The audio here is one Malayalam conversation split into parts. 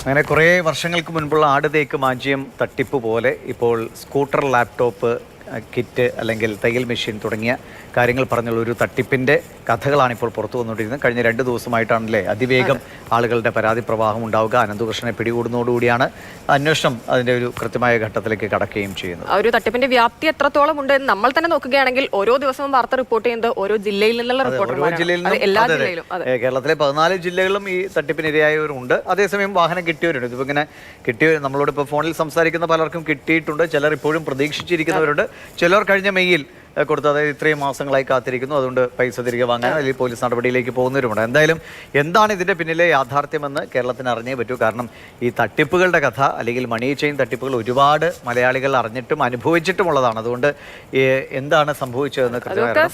അങ്ങനെ കുറേ വർഷങ്ങൾക്ക് മുൻപുള്ള ആട് തേക്ക് മാഞ്ചിയം തട്ടിപ്പ് പോലെ ഇപ്പോൾ സ്കൂട്ടർ ലാപ്ടോപ്പ് കിറ്റ് അല്ലെങ്കിൽ തയ്യൽ മെഷീൻ തുടങ്ങിയ കാര്യങ്ങൾ പറഞ്ഞുള്ള ഒരു തട്ടിപ്പിന്റെ കഥകളാണ് ഇപ്പോൾ പുറത്തു വന്നുകൊണ്ടിരിക്കുന്നത്. കഴിഞ്ഞ രണ്ട് ദിവസമായിട്ടാണല്ലേ അതിവേഗം ആളുകളുടെ പരാതി പ്രവാഹം ഉണ്ടാവുക. അനന്തകൃഷ്ണനെ പിടികൂടുന്നതോടുകൂടിയാണ് അന്വേഷണം അതിന്റെ ഒരു കൃത്യമായ ഘട്ടത്തിലേക്ക് കടക്കുകയും ചെയ്യുന്നത്. ആ ഒരു തട്ടിപ്പിന്റെ വ്യാപ്തി എത്രത്തോളം ഉണ്ട് എന്ന് നമ്മൾ തന്നെ നോക്കുകയാണെങ്കിൽ ഓരോ ദിവസവും വാർത്ത റിപ്പോർട്ട് ചെയ്യുന്നത് ഓരോ ജില്ലയിൽ നിന്നുള്ള റിപ്പോർട്ടർമാരാണ് എല്ലാ. ജില്ലയിലും കേരളത്തിലെ പതിനാല് ജില്ലകളിലും ഈ തട്ടിപ്പിനിരയായവരുണ്ട്. അതേസമയം വാഹനം കിട്ടിയവരുണ്ട്. ഇതിപ്പോൾ ഇങ്ങനെ കിട്ടിയവർ നമ്മളോട് ഇപ്പോൾ ഫോണിൽ സംസാരിക്കുന്ന പലർക്കും കിട്ടിയിട്ടുണ്ട്. ചിലർ ഇപ്പോഴും പ്രതീക്ഷിച്ചിരിക്കുന്നവരുണ്ട്. ചിലർ കഴിഞ്ഞ മെയ്യിൽ കൊടുത്ത് അതായത് ഇത്രയും മാസങ്ങളായി കാത്തിരിക്കുന്നു. അതുകൊണ്ട് പൈസ തിരികെ വാങ്ങാൻ അല്ലെങ്കിൽ പോലീസ് നടപടിയിലേക്ക് പോകുന്നവരുമുണ്ട്. എന്തായാലും എന്താണ് ഇതിന്റെ പിന്നിലെ യാഥാർത്ഥ്യമെന്ന് കേരളത്തിന് അറിഞ്ഞേ പറ്റൂ. കാരണം ഈ തട്ടിപ്പുകളുടെ കഥ അല്ലെങ്കിൽ മണി ചെയിൻ തട്ടിപ്പുകൾ ഒരുപാട് മലയാളികൾ അറിഞ്ഞിട്ടും അനുഭവിച്ചിട്ടുമുള്ളതാണ്. അതുകൊണ്ട് എന്താണ് സംഭവിച്ചതെന്ന്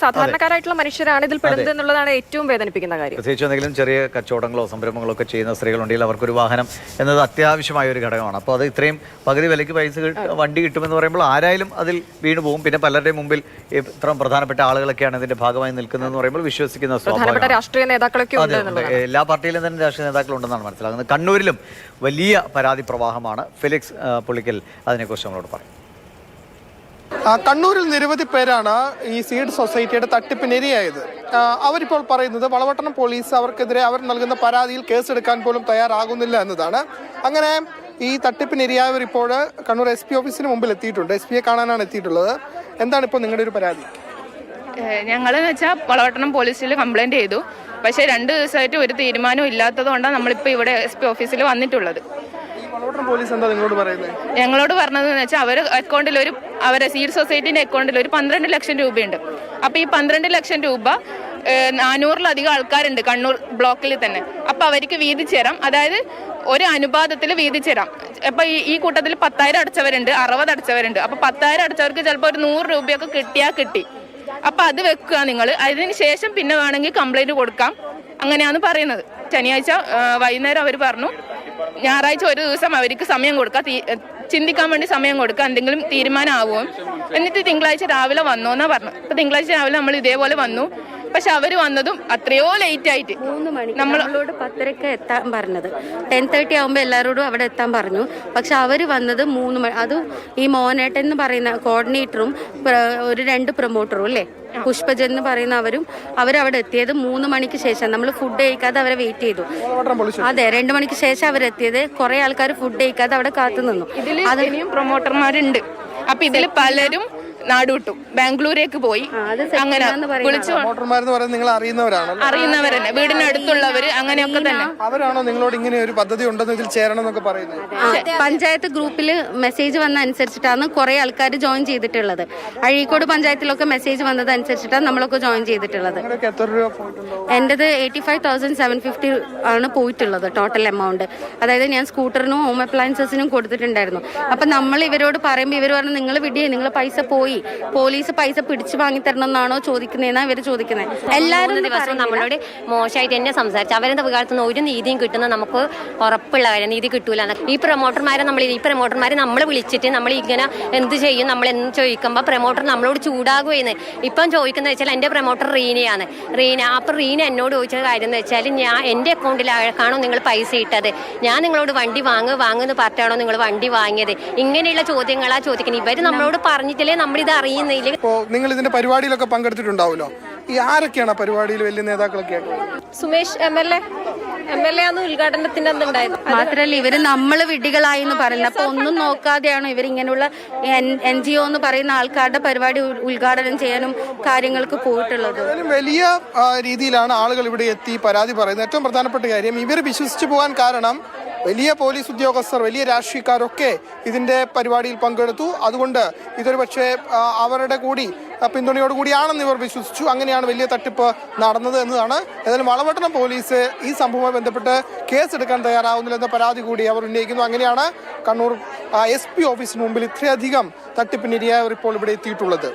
സാധാരണക്കാരായിട്ടുള്ള മനുഷ്യരാണ് ഇതിൽ പെടുന്നത് എന്നുള്ളതാണ് ഏറ്റവും വേദനിപ്പിക്കുന്ന കാര്യം. പ്രത്യേകിച്ച് എന്തെങ്കിലും ചെറിയ കച്ചവടങ്ങളോ സംരംഭങ്ങളോ ഒക്കെ ചെയ്യുന്ന സ്ത്രീകളുണ്ടെങ്കിൽ അവർക്കൊരു വാഹനം എന്നത് അത്യാവശ്യമായ ഒരു ഘടകമാണ്. അപ്പോൾ അത് ഇത്രയും പകുതി വിലയ്ക്ക് പൈസ വണ്ടി കിട്ടുമെന്ന് പറയുമ്പോൾ ആരായാലും അതിൽ വീണ് പോകും പിന്നെ പലരുടെയും മുമ്പിൽ ഇത്രയും പ്രധാനപ്പെട്ട ആളുകളൊക്കെയാണ് ഇതിന്റെ ഭാഗമായി നിൽക്കുന്നതെന്ന് പറയുമ്പോൾ വിശ്വസിക്കുന്ന പ്രധാനപ്പെട്ട രാഷ്ട്രീയ നേതാക്കളൊക്കെ അതെ, എല്ലാ പാർട്ടിയിലും തന്നെ രാഷ്ട്രീയ നേതാക്കളുണ്ടെന്നാണ് മനസ്സിലാകുന്നത്. കണ്ണൂരിലും വലിയ പരാതി പ്രവാഹമാണ്. ഫെലിക്സ് പുള്ളിക്കൽ അതിനെക്കുറിച്ച് നമ്മളോട് പറയും. കണ്ണൂരിൽ നിരവധി പേരാണ് ഈ സീഡ് സൊസൈറ്റിയുടെ തട്ടിപ്പിനിരയായത് അവരിപ്പോൾ പറയുന്നത് വളവട്ടണം പോലീസ് അവർക്കെതിരെ അവർ നൽകുന്ന പരാതിയിൽ കേസെടുക്കാൻ പോലും തയ്യാറാകുന്നില്ല എന്നതാണ്. അങ്ങനെ ഈ തട്ടിപ്പിനിരയായവർ ഇപ്പോൾ കണ്ണൂർ എസ് പി ഓഫീസിന് മുമ്പിൽ എത്തിയിട്ടുണ്ട്. എസ് പിയെ കാണാനാണ് എത്തിയിട്ടുള്ളത്. എന്താണ് ഇപ്പോൾ നിങ്ങളുടെ ഒരു പരാതി? ഞങ്ങൾ എന്ന് വെച്ചാൽ വളവട്ടണം പോലീസിൽ കംപ്ലൈന്റ് ചെയ്തു. പക്ഷേ രണ്ട് ദിവസമായിട്ട് ഒരു തീരുമാനവും ഇല്ലാത്തത് കൊണ്ടാണ് നമ്മളിപ്പോൾ ഇവിടെ എസ് പി ഓഫീസിൽ വന്നിട്ടുള്ളത്. പോലീസ് എന്താ നിങ്ങളോട് പറയുന്നത് ഞങ്ങളോട് പറഞ്ഞതെന്ന് വെച്ചാൽ അവർ അക്കൗണ്ടിൽ ഒരു അവരെ സീഡ് സൊസൈറ്റിന്റെ അക്കൗണ്ടിൽ ഒരു പന്ത്രണ്ട് ലക്ഷം രൂപയുണ്ട്. അപ്പോൾ ഈ പന്ത്രണ്ട് ലക്ഷം രൂപ നാനൂറിലധികം ആൾക്കാരുണ്ട് കണ്ണൂർ ബ്ലോക്കിൽ തന്നെ. അപ്പോൾ അവർക്ക് വീതിച്ചേരാം. അതായത് ഒരു അനുപാതത്തിൽ വീതിച്ചേരാം. അപ്പോൾ ഈ കൂട്ടത്തിൽ പത്തായിരം അടച്ചവരുണ്ട് അറുപത് അടച്ചവരുണ്ട്. അപ്പൊ പത്തായിരം അടച്ചവർക്ക് ചിലപ്പോൾ ഒരു നൂറ് രൂപയൊക്കെ കിട്ടിയാ കിട്ടി. അപ്പൊ അത് വെക്കുക നിങ്ങൾ അതിന് ശേഷം പിന്നെ വേണമെങ്കിൽ കംപ്ലൈന്റ് കൊടുക്കാം. അങ്ങനെയാണ് പറയുന്നത്. ശനിയാഴ്ച വൈകുന്നേരം അവർ പറഞ്ഞു ഞായറാഴ്ച ഒരു ദിവസം അവർക്ക് സമയം കൊടുക്കുക ചിന്തിക്കാൻ വേണ്ടി സമയം കൊടുക്കുക എന്തെങ്കിലും തീരുമാനമാവുകയും എന്നിട്ട് തിങ്കളാഴ്ച രാവിലെ വന്നോന്നാ പറഞ്ഞു അപ്പൊ തിങ്കളാഴ്ച രാവിലെ നമ്മൾ ഇതേപോലെ വന്നു. പക്ഷെ അവർ വന്നതും അത്രയോ ലേറ്റ് ആയിട്ട്. മൂന്ന് മണി നമ്മളോട് പത്തരക്ക് എത്താൻ പറഞ്ഞത്. ടെൻ തേർട്ടി ആകുമ്പോൾ എല്ലാവരോടും അവിടെ എത്താൻ പറഞ്ഞു. പക്ഷെ അവർ വന്നത് മൂന്ന് മണി അതും ഈ മോനേട്ടൻ എന്ന് പറയുന്ന കോർഡിനേറ്ററും ഒരു രണ്ട് പ്രൊമോട്ടറും അല്ലേ? പുഷ്പജൻ എന്ന് പറയുന്ന അവരും അവരവിടെ എത്തിയത് മൂന്ന് മണിക്ക് ശേഷം. നമ്മൾ ഫുഡ് കഴിക്കാതെ അവരെ വെയിറ്റ് ചെയ്തു. അതെ രണ്ട് മണിക്ക് ശേഷം അവരെത്തിയത് കുറെ ആൾക്കാർ ഫുഡ് കഴിക്കാതെ അവിടെ കാത്തു നിന്നു. ഇതിൽ പ്രൊമോട്ടർമാരുണ്ട് അപ്പൊ ഇതിൽ പലരും നാടുവിട്ടു. ബാംഗ്ലൂരേക്ക് പോയി. അങ്ങനെ വിളിച്ചു വോട്ടർമാരെന്ന് പറയുന്നത് നിങ്ങൾ അറിയുന്നവരാണ് അറിയുന്നവരന്നെ വീടിനടുത്തുള്ളവര് അങ്ങനെയൊക്കെ തന്നെ. അവരാണോ നിങ്ങളോട് ഇങ്ങനെ ഒരു പദ്ധതി ഉണ്ടെന്ന് ഇതിൽ ചേരണം എന്നൊക്കെ പറയുന്നത്? പഞ്ചായത്ത് ഗ്രൂപ്പിൽ മെസ്സേജ് വന്ന അനുസരിച്ചിട്ടാണ് കുറെ ആൾക്കാർ ജോയിൻ ചെയ്തിട്ടുള്ളത്. അഴീക്കോട് പഞ്ചായത്തിലൊക്കെ മെസ്സേജ് വന്നത് അനുസരിച്ചിട്ടാണ് നമ്മളൊക്കെ ജോയിൻ ചെയ്തിട്ടുള്ളത്. എന്റേത് എത്ര രൂപ പോയിട്ടുണ്ടോ? എന്റെത് eighty five thousand seven fifty ആണ് പോയിട്ടുള്ളത് ടോട്ടൽ എമൗണ്ട് അതായത് ഞാൻ സ്കൂട്ടറിനും ഹോം അപ്ലയൻസസിനും കൊടുത്തിട്ടുണ്ടായിരുന്നു. അപ്പം നമ്മൾ ഇവരോട് പറയുമ്പോൾ ഇവർ പറഞ്ഞു നിങ്ങൾ വിടിയേ നിങ്ങൾ പൈസ പോയി. പോലീസ് പൈസ പിടിച്ചു വാങ്ങി തരണം എന്നാണോ ചോദിക്കുന്നതെന്ന് ഇവർ ചോദിക്കുന്നത്. എല്ലാവരും ദിവസവും. നമ്മളോട് മോശമായിട്ട് തന്നെ സംസാരിച്ചു അവരുടെ കാലത്ത് നിന്ന് ഒരു നീതിയും കിട്ടുന്ന നമുക്ക് ഉറപ്പുള്ള കാര്യം നീതി കിട്ടൂല. ഈ പ്രൊമോട്ടർമാരെ നമ്മൾ ഈ പ്രൊമോട്ടർമാരെ നമ്മൾ വിളിച്ചിട്ട് നമ്മൾ ഇങ്ങനെ എന്ത് ചെയ്യും? നമ്മൾ എന്ന് ചോദിക്കുമ്പോൾ പ്രൊമോട്ടർ നമ്മളോട് ചൂടാകുമെന്ന് ഇപ്പം ചോദിക്കുന്നത് വെച്ചാൽ എന്റെ പ്രൊമോട്ടർ റീനയാണ്. റീന അപ്പം റീന എന്നോട് ചോദിച്ച കാര്യം എന്ന് വെച്ചാൽ ഞാൻ എന്റെ ആഴക്കാണോ നിങ്ങൾ പൈസ ഇട്ടത്? ഞാൻ നിങ്ങളോട് വണ്ടി വാങ്ങുക വാങ്ങുന്ന പറഞ്ഞാണോ നിങ്ങൾ വണ്ടി വാങ്ങിയത്? ഇങ്ങനെയുള്ള ചോദ്യങ്ങളാ ചോദിക്കുന്നത്. ഇവർ നമ്മളോട് പറഞ്ഞിട്ടില്ലേ നമ്മളിത് അറിയുന്നില്ല ഇപ്പോൾ നിങ്ങൾ ഇതിന്റെ പരിപാടിയിലൊക്കെ പങ്കെടുത്തിട്ടുണ്ടാവുമല്ലോ. ഈ ആരൊക്കെയാണ് ആ പരിപാടിയിൽ വലിയ നേതാക്കളൊക്കെ Sumesh M L A. M L A ആണ് ഉദ്ഘാടനത്തിന്റെ മാത്രല്ല ഇവർ നമ്മൾ വിഡികളായി എന്ന് പറയുന്നത്. അപ്പൊ ഒന്നും നോക്കാതെയാണോ ഇവർ ഇങ്ങനെയുള്ള എൻ ജി ഒ എന്ന് പറയുന്ന ആൾക്കാരുടെ പരിപാടി ഉദ്ഘാടനം ചെയ്യാനും കാര്യങ്ങൾക്ക് പോയിട്ടുള്ളത്. വലിയ രീതിയിലാണ് ആളുകൾ ഇവിടെ എത്തി പരാതി പറയുന്നത്. ഏറ്റവും പ്രധാനപ്പെട്ട കാര്യം ഇവർ വിശ്വസിച്ചു പോകാൻ കാരണം വലിയ പോലീസ് ഉദ്യോഗസ്ഥർ വലിയ രാഷ്ട്രീയക്കാരൊക്കെ ഇതിന്റെ പരിപാടിയിൽ പങ്കെടുത്തു. അതുകൊണ്ട് ഇതൊരു പക്ഷേ അവരുടെ കൂടി പിന്തുണയോടുകൂടിയാണെന്ന് ഇവർ വിശ്വസിച്ചു. അങ്ങനെയാണ് വലിയ തട്ടിപ്പ് നടന്നത് എന്നതാണ്. ഏതായാലും വളവട്ടണം പോലീസ് ഈ സംഭവവുമായി ബന്ധപ്പെട്ട് കേസെടുക്കാൻ തയ്യാറാവുന്നില്ലെന്ന പരാതി കൂടി അവർ ഉന്നയിക്കുന്നു. അങ്ങനെയാണ് കണ്ണൂർ എസ് പി ഓഫീസിന് മുമ്പിൽ ഇത്രയധികം തട്ടിപ്പിനിരയായവർ ഇപ്പോൾ ഇവിടെ എത്തിയിട്ടുള്ളത്.